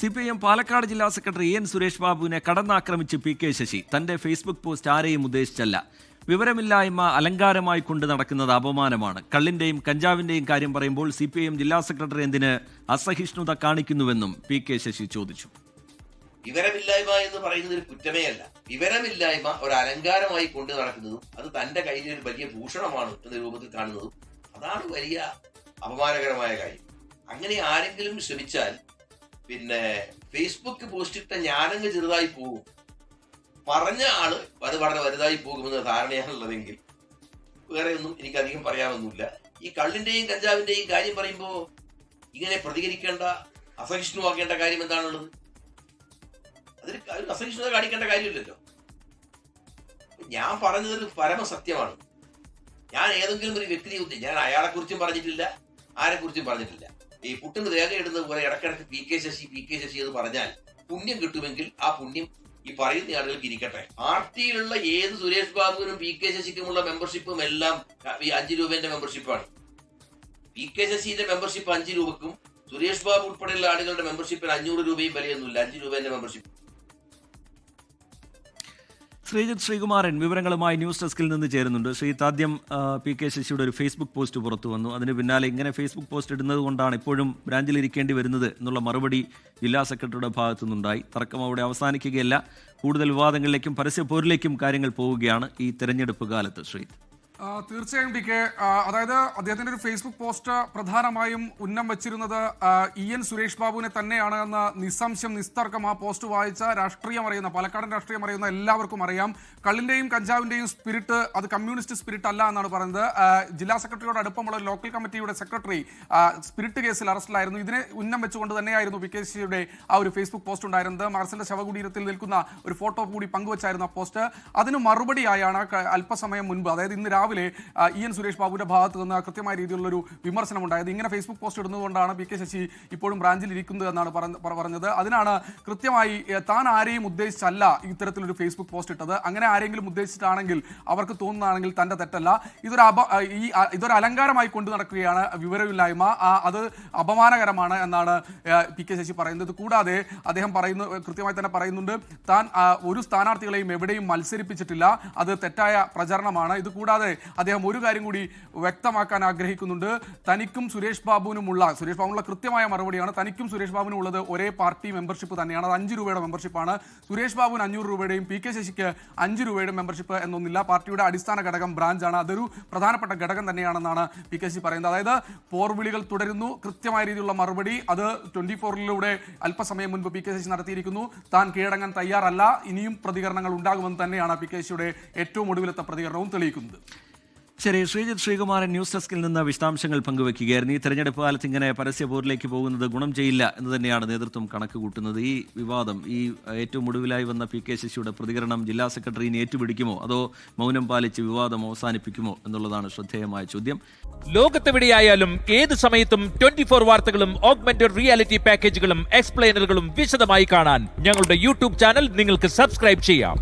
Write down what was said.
C P M Palakkad ജില്ലാ secretary N Suresh ബാബുവിനെ കടന്നാക്രമിച്ച് P K Sasi. തന്റെ ഫേസ്ബുക്ക് പോസ്റ്റ് ആരെയും ഉദ്ദേശിച്ചല്ല. വിവരമില്ലായ്മ അലങ്കാരമായി കൊണ്ട് നടക്കുന്നത് അപമാനമാണ്. കള്ളിന്റെയും കഞ്ചാവിന്റെയും കാര്യം പറയുമ്പോൾ സി പി എം ജില്ലാ സെക്രട്ടറി എന്തിന് അസഹിഷ്ണുത കാണിക്കുന്നുവെന്നും പി കെ ശശി ചോദിച്ചു. വിവരമില്ലായ്മ എന്ന് പറയുന്നത് ഒരു കുറ്റമേയല്ല വിവരമില്ലായ്മ ഒരു അലങ്കാരമായി കൊണ്ടു നടക്കുന്നതും അത് തന്റെ കയ്യിൽ ഒരു വലിയ ഭൂഷണമാണ് എന്ന രൂപത്തിൽ കാണുന്നതും അതാണ് വലിയ അപമാനകരമായ കാര്യം. അങ്ങനെ ആരെങ്കിലും ശ്രമിച്ചാൽ പിന്നെ ഫേസ്ബുക്ക് പോസ്റ്റ് ഇട്ട ഞാനങ്ങ് ചെറുതായി പോകും. പറഞ്ഞ ആൾ അത് വളരെ വലുതായി പോകുമെന്ന ധാരണയാണുള്ളതെങ്കിൽ വേറെ ഒന്നും എനിക്ക് അധികം പറയാനൊന്നുമില്ല. ഈ കള്ളിന്റെയും കഞ്ചാവിന്റെയും കാര്യം പറയുമ്പോൾ ഇങ്ങനെ പ്രതികരിക്കേണ്ട അസഹിഷ്ണുവാക്കേണ്ട കാര്യം എന്താണുള്ളത്? അതിന് അസഹിഷ്ണുത കാണിക്കേണ്ട കാര്യമില്ലല്ലോ. ഞാൻ പറഞ്ഞതൊരു പരമസത്യമാണ്. ഞാൻ ഏതെങ്കിലും ഒരു വ്യക്തിയെ ഞാൻ അയാളെ കുറിച്ചും പറഞ്ഞിട്ടില്ല ആരെ കുറിച്ചും പറഞ്ഞിട്ടില്ല. ഈ പുട്ടിന് രേഖ ഇടുന്നത് പോലെ ഇടക്കിടക്ക് P K Sasi P K Sasi എന്ന് പറഞ്ഞാൽ പുണ്യം കിട്ടുമെങ്കിൽ ആ പുണ്യം ഈ പറയുന്ന ആളുകൾക്ക് ഇരിക്കട്ടെ. പാർട്ടിയിലുള്ള ഏത് സുരേഷ് ബാബുവിനും പി കെ ശശിക്കുമുള്ള മെമ്പർഷിപ്പും എല്ലാം ഈ അഞ്ച് രൂപന്റെ മെമ്പർഷിപ്പാണ് പി കെ ശശിന്റെ മെമ്പർഷിപ്പ് അഞ്ച് രൂപക്കും സുരേഷ് ബാബു ഉൾപ്പെടെയുള്ള ആളുകളുടെ മെമ്പർഷിപ്പിന് അഞ്ഞൂറ് രൂപയും വിലയൊന്നുമില്ല. അഞ്ച് രൂപേന്റെ മെമ്പർഷിപ്പ് ശ്രീജിത്ത് ശ്രീകുമാരൻ വിവരങ്ങളുമായി ന്യൂസ് ഡെസ്കിൽ നിന്ന് ചേരുന്നുണ്ട്. ശ്രീജിത്ത് ആദ്യം പി കെ ശശിയുടെ ഒരു ഫേസ്ബുക്ക് പോസ്റ്റ് പുറത്തു വന്നു. അതിന് പിന്നാലെ ഇങ്ങനെ ഫേസ്ബുക്ക് പോസ്റ്റ് ഇടുന്നത് കൊണ്ടാണ് ഇപ്പോഴും ബ്രാഞ്ചിൽ ഇരിക്കേണ്ടി വരുന്നത് എന്നുള്ള മറുപടി ജില്ലാ സെക്രട്ടറിയുടെ ഭാഗത്തു നിന്നുണ്ടായി. തർക്കം അവിടെ അവസാനിക്കുകയല്ല. കൂടുതൽ വിവാദങ്ങളിലേക്കും പരസ്യ പോരിലേക്കും കാര്യങ്ങൾ പോവുകയാണ് ഈ തെരഞ്ഞെടുപ്പ് കാലത്ത് ആ, തീർച്ചയായും ടി കെ. അതായത് അദ്ദേഹത്തിന്റെ ഒരു ഫേസ്ബുക്ക് പോസ്റ്റ് പ്രധാനമായും ഉന്നം വെച്ചിരുന്നത് ഇ എൻ സുരേഷ് ബാബുവിനെ തന്നെയാണ് എന്ന നിസ്സംശയം നിസ്തർക്കം ആ പോസ്റ്റ് വായിച്ച രാഷ്ട്രീയം അറിയുന്ന പാലക്കാടൻ രാഷ്ട്രീയം അറിയുന്ന എല്ലാവർക്കും അറിയാം. കള്ളിന്റെയും കഞ്ചാവിന്റെയും സ്പിരിറ്റ് അത് കമ്മ്യൂണിസ്റ്റ് സ്പിരിറ്റ് അല്ല എന്നാണ് പറയുന്നത്. ജില്ലാ സെക്രട്ടറിയോട് അടുപ്പമുള്ള ലോക്കൽ കമ്മിറ്റിയുടെ സെക്രട്ടറി സ്പിരിറ്റ് കേസിൽ അറസ്റ്റിലായിരുന്നു ഇതിനെ ഉന്നം വെച്ചുകൊണ്ട് തന്നെയായിരുന്നു പി കെ സിയുടെ ആ ഒരു ഫേസ്ബുക്ക് പോസ്റ്റ് ഉണ്ടായിരുന്നത്. മാർസലിന്റെ ശവകുടീരത്തിൽ നിൽക്കുന്ന ഒരു ഫോട്ടോ കൂടി പങ്കുവച്ചായിരുന്നു ആ പോസ്റ്റ് അതിന് മറുപടിയായാണ് അല്പസമയം മുൻപ് അതായത് ഇന്ന് രാവിലെ ആ, ഇ എൻ സുരേഷ് ബാബുവിന്റെ ഭാഗത്ത് നിന്ന് കൃത്യമായ രീതിയിലുള്ള ഒരു വിമർശനം ഉണ്ടായത് ഇങ്ങനെ ഫേസ്ബുക്ക് പോസ്റ്റ് ഇടുന്നതുകൊണ്ടാണ് പി കെ ശശി ഇപ്പോഴും ബ്രാഞ്ചിൽ ഇരിക്കുന്നത് എന്നാണ് പറഞ്ഞ- പറ- പറഞ്ഞത്. അതിനാണ് കൃത്യമായി താൻ ആരെയും ഉദ്ദേശിച്ചല്ല ഇത്തരത്തിലൊരു ഫേസ്ബുക്ക് പോസ്റ്റ് ഇട്ടത്. അങ്ങനെ ആരെങ്കിലും ഉദ്ദേശിച്ചിട്ടാണെങ്കിൽ അവർക്ക് തോന്നുന്നതാണെങ്കിൽ തന്റെ തെറ്റല്ല. ഇതൊരു അപ ഈ ഇതൊരു അലങ്കാരമായി കൊണ്ടു നടക്കുകയാണ് വിവരമില്ലായ്മ. അത് അപമാനകരമാണ് എന്നാണ് പി കെ ശശി പറയുന്നത്. കൂടാതെ അദ്ദേഹം പറയുന്നു കൃത്യമായി തന്നെ പറയുന്നുണ്ട് താൻ ഒരു സ്ഥാനാർത്ഥികളെയും എവിടെയും മത്സരിപ്പിച്ചിട്ടില്ല. അത് തെറ്റായ പ്രചരണമാണ്. ഇത് കൂടാതെ അദ്ദേഹം ഒരു കാര്യം കൂടി വ്യക്തമാക്കാൻ ആഗ്രഹിക്കുന്നുണ്ട്. തനിക്കും സുരേഷ് ബാബുവിനുമുള്ള സുരേഷ് ബാബുവിനുള്ള കൃത്യമായ മറുപടിയാണ്. തനിക്കും സുരേഷ് ബാബുവിനും ഉള്ളത് ഒരേ പാർട്ടി മെമ്പർഷിപ്പ് തന്നെയാണ്. അത് അഞ്ച് രൂപയുടെ മെമ്പർഷിപ്പാണ് സുരേഷ് ബാബുവിന് അഞ്ഞൂറ് രൂപയുടെയും പി കെ ശശിക്ക് അഞ്ച് രൂപയുടെ മെമ്പർഷിപ്പ് എന്നൊന്നില്ല. പാർട്ടിയുടെ അടിസ്ഥാന ഘടകം ബ്രാഞ്ചാണ് അതൊരു പ്രധാനപ്പെട്ട ഘടകം തന്നെയാണെന്നാണ് പി കെ ശശി പറയുന്നത്. അതായത് പോർവിളികൾ തുടരുന്നു. കൃത്യമായ രീതിയിലുള്ള മറുപടി അത് ട്വന്റി ഫോറിലൂടെ അല്പസമയം മുൻപ് പി കെ ശശി നടത്തിയിരിക്കുന്നു. താൻ കീഴടങ്ങാൻ തയ്യാറല്ല. ഇനിയും പ്രതികരണങ്ങൾ ഉണ്ടാകുമെന്ന് തന്നെയാണ് പി കെ ശശിയുടെ ഏറ്റവും ഒടുവിലത്തെ പ്രതികരണവും തെളിയിക്കുന്നത്. ശരി ശ്രീജിത് ശ്രീകുമാരൻ ന്യൂസ് ഡെസ്കിൽ നിന്ന് വിശദാംശങ്ങൾ പങ്കുവെക്കുകയായിരുന്നു ഈ തെരഞ്ഞെടുപ്പ് കാലത്ത് ഇങ്ങനെ പരസ്യ പോരിലേക്ക് പോകുന്നത് ഗുണം ചെയ്യില്ല എന്ന് തന്നെയാണ് നേതൃത്വം കണക്ക് കൂട്ടുന്നത് ഈ വിവാദം ഈ ഏറ്റവും ഒടുവിലായി വന്ന പി കെ ശശിയുടെ പ്രതികരണം ജില്ലാ സെക്രട്ടറിനെ ഏറ്റുപിടിക്കുമോ? അതോ മൗനം പാലിച്ച് വിവാദം അവസാനിപ്പിക്കുമോ എന്നുള്ളതാണ് ശ്രദ്ധേയമായ ചോദ്യം. ലോകത്തെവിടെയായാലും ഏത് സമയത്തും ട്വന്റി ഫോർ വാർത്തകളും ഓഗ്മെന്റഡ് റിയാലിറ്റി പാക്കേജുകളും എക്സ്പ്ലെയിനറുകളും വിശദമായി കാണാൻ ഞങ്ങളുടെ യൂട്യൂബ് ചാനൽ നിങ്ങൾക്ക് സബ്സ്ക്രൈബ് ചെയ്യാം.